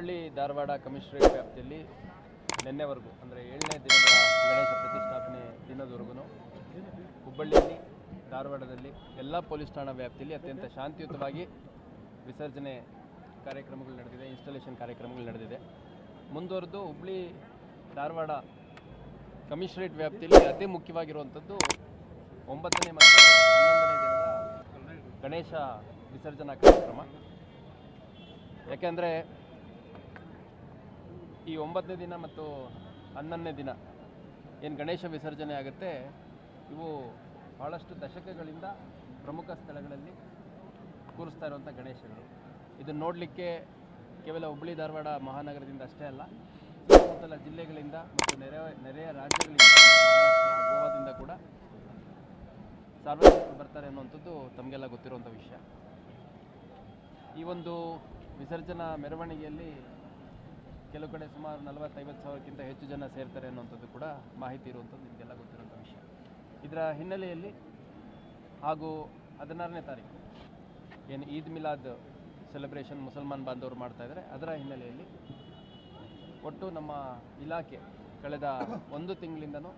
Hubballi Dharwad commissionerate ವ್ಯಾಪ್ತಿಯಲ್ಲಿ ನಿನ್ನೆವರೆಗೂ, ಅಂದರೆ ಏಳನೇ ದಿನದ ಗಣೇಶ ಪ್ರತಿಷ್ಠಾಪನೆ ದಿನದವರೆಗೂ ಹುಬ್ಬಳ್ಳಿಯಲ್ಲಿ, ಧಾರವಾಡದಲ್ಲಿ ಎಲ್ಲ ಪೊಲೀಸ್ ಠಾಣಾ ವ್ಯಾಪ್ತಿಯಲ್ಲಿ ಅತ್ಯಂತ ಶಾಂತಿಯುತವಾಗಿ ವಿಸರ್ಜನೆ ಕಾರ್ಯಕ್ರಮಗಳು ನಡೆದಿದೆ ಇನ್ಸ್ಟಾಲೇಷನ್ ಕಾರ್ಯಕ್ರಮಗಳು ನಡೆದಿದೆ. ಮುಂದುವರೆದು ಹುಬ್ಬಳ್ಳಿ ಧಾರವಾಡ ಕಮಿಷನರೇಟ್ ವ್ಯಾಪ್ತಿಯಲ್ಲಿ ಅತಿ ಮುಖ್ಯವಾಗಿರುವಂಥದ್ದು ಒಂಬತ್ತನೇ ಮತ್ತು ಹನ್ನೊಂದನೇ ದಿನದ ಗಣೇಶ ವಿಸರ್ಜನಾ ಕಾರ್ಯಕ್ರಮ. ಯಾಕೆಂದರೆ ಈ ಒಂಬತ್ತನೇ ದಿನ ಮತ್ತು ಹನ್ನೊಂದನೇ ದಿನ ಏನು ಗಣೇಶ ವಿಸರ್ಜನೆ ಆಗುತ್ತೆ, ಇವು ಭಾಳಷ್ಟು ದಶಕಗಳಿಂದ ಪ್ರಮುಖ ಸ್ಥಳಗಳಲ್ಲಿ ಕೂರಿಸ್ತಾ ಇರುವಂಥ ಗಣೇಶಗಳು ಇದನ್ನು ನೋಡಲಿಕ್ಕೆ ಕೇವಲ ಹುಬ್ಬಳ್ಳಿ, ಧಾರವಾಡ ಮಹಾನಗರದಿಂದ ಅಷ್ಟೇ ಅಲ್ಲ, ಸುತ್ತಮುತ್ತಲ ಜಿಲ್ಲೆಗಳಿಂದ ಮತ್ತು ನೆರೆ, ನೆರೆಯ ರಾಜ್ಯಗಳಿಂದ ಗೋವಾದಿಂದ ಕೂಡ ಸಾರ್ವಜನಿಕರು ಬರ್ತಾರೆ ಅನ್ನುವಂಥದ್ದು ತಮಗೆಲ್ಲ ಗೊತ್ತಿರುವಂಥ ವಿಷಯ. ಈ ಒಂದು ವಿಸರ್ಜನಾ ಮೆರವಣಿಗೆಯಲ್ಲಿ ಕೆಲವು ಕಡೆ ಸುಮಾರು ನಲವತ್ತೈವತ್ತು ಸಾವಿರಕ್ಕಿಂತ ಹೆಚ್ಚು ಜನ ಸೇರ್ತಾರೆ ಅನ್ನುವಂಥದ್ದು ಕೂಡ ಮಾಹಿತಿ ಇರುವಂಥದ್ದು ನಿಮಗೆಲ್ಲ ಗೊತ್ತಿರುವಂಥ ವಿಷಯ. ಇದರ ಹಿನ್ನೆಲೆಯಲ್ಲಿ ಹಾಗೂ ಹದಿನಾರನೇ ತಾರೀಕು ಏನು ಈದ್ ಮಿಲಾದ್ ಸೆಲೆಬ್ರೇಷನ್ ಮುಸಲ್ಮಾನ್ ಬಾಂಧವರು ಮಾಡ್ತಾ ಇದ್ದಾರೆ. ಅದರ ಹಿನ್ನೆಲೆಯಲ್ಲಿ ಒಟ್ಟು ನಮ್ಮ ಇಲಾಖೆ ಕಳೆದ ಒಂದು ತಿಂಗಳಿಂದನೂ